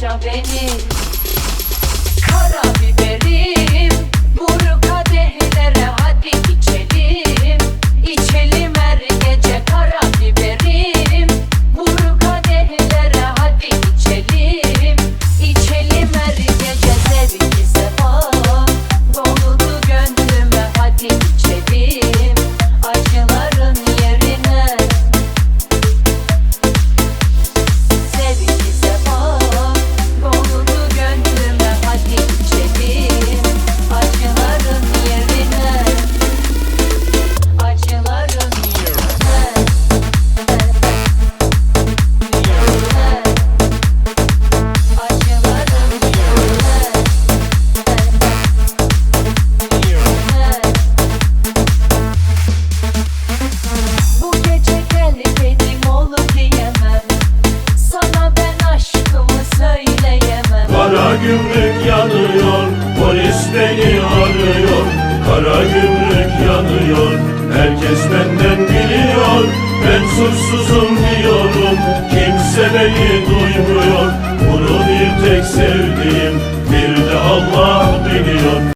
parça beni? Karabiberim vur kadehlere hadi içelim. İçelim her gece karabiberim. Vur kadehlere hadi içelim. İçelim her gece zevki sefa Doludu gönlüme hadi içelim. Gümrük yanıyor Polis beni arıyor. Kara gümrük yanıyor Herkes benden biliyor. Ben suçsuzum diyorum Kimse beni duymuyor. Bunu bir tek sevdiğim Bir de Allah